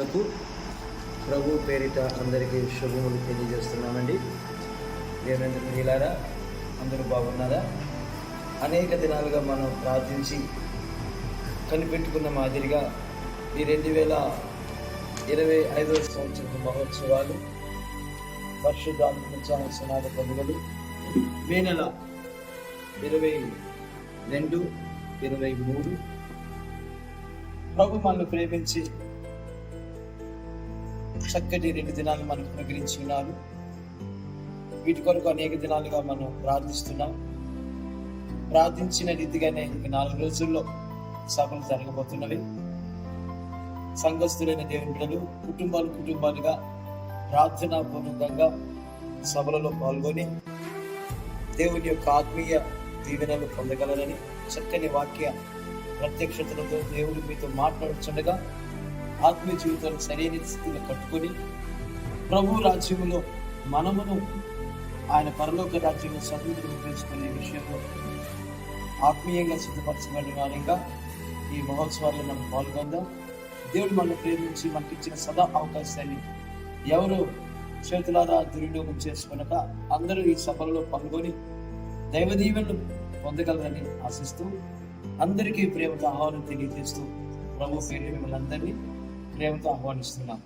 ప్రేక్షకులకు ప్రభు పేరిట అందరికీ శుభములు తెలియజేస్తున్నామండి. దేవుని ప్రియులారా అందరూ బాగున్నారా? అనేక దినాలుగా మనం ప్రార్థించి కనిపెట్టుకున్న మాదిరిగా ఈ రెండు వేల ఇరవై ఐదవ సంవత్సరం మహోత్సవాలు వర్షదాత్మ సునాద పండుగలు మే నెల ఇరవై రెండు ఇరవై మూడు. ప్రభు మనల్ని ప్రేమించి చక్కటి రెండు దినాలు మనకు అనుగ్రహించి ఉన్నారు. వీటి కొరకు అనేక దినాలుగా మనం ప్రార్థిస్తున్నాం. ప్రార్థించిన రీతిగానే ఇక నాలుగు రోజుల్లో సభలు జరగబోతున్నవి. సంఘస్థులైన దేవుని బిడ్డలు కుటుంబాలు కుటుంబాలుగా ప్రార్థన పూర్వకంగా సభలలో పాల్గొని దేవుని యొక్క ఆత్మీయ దీవెనలు పొందగలరని చక్కని వాక్య ప్రత్యక్షతలతో దేవుడు మీతో మాట్లాడుచుండగా ఆత్మీయ జీవితాన్ని సరైన స్థితిలో కట్టుకొని ప్రభు రాజ్యములో మనమును ఆయన పరలోక రాజ్యంలో సభ్యులను తెలుసుకునే విషయంలో ఆత్మీయంగా సిద్ధపరచబడిన వారిగా ఈ మహోత్సవాల్లో మనం పాల్గొందాం. దేవుడు మనల్ని ప్రేమించి మనకి ఇచ్చిన సదా అవకాశాన్ని ఎవరు చేతులారా దుర్వినియోగం చేసుకునక అందరూ ఈ సభలో పాల్గొని దైవ దీవెనలు పొందగలరని ఆశిస్తూ అందరికీ ప్రేమతో ఆహ్వానం తెలియజేస్తూ ప్రభు పేరు మిమ్మల్ని అందరినీ ప్రేమతో ఆహ్వానిస్తున్నాం.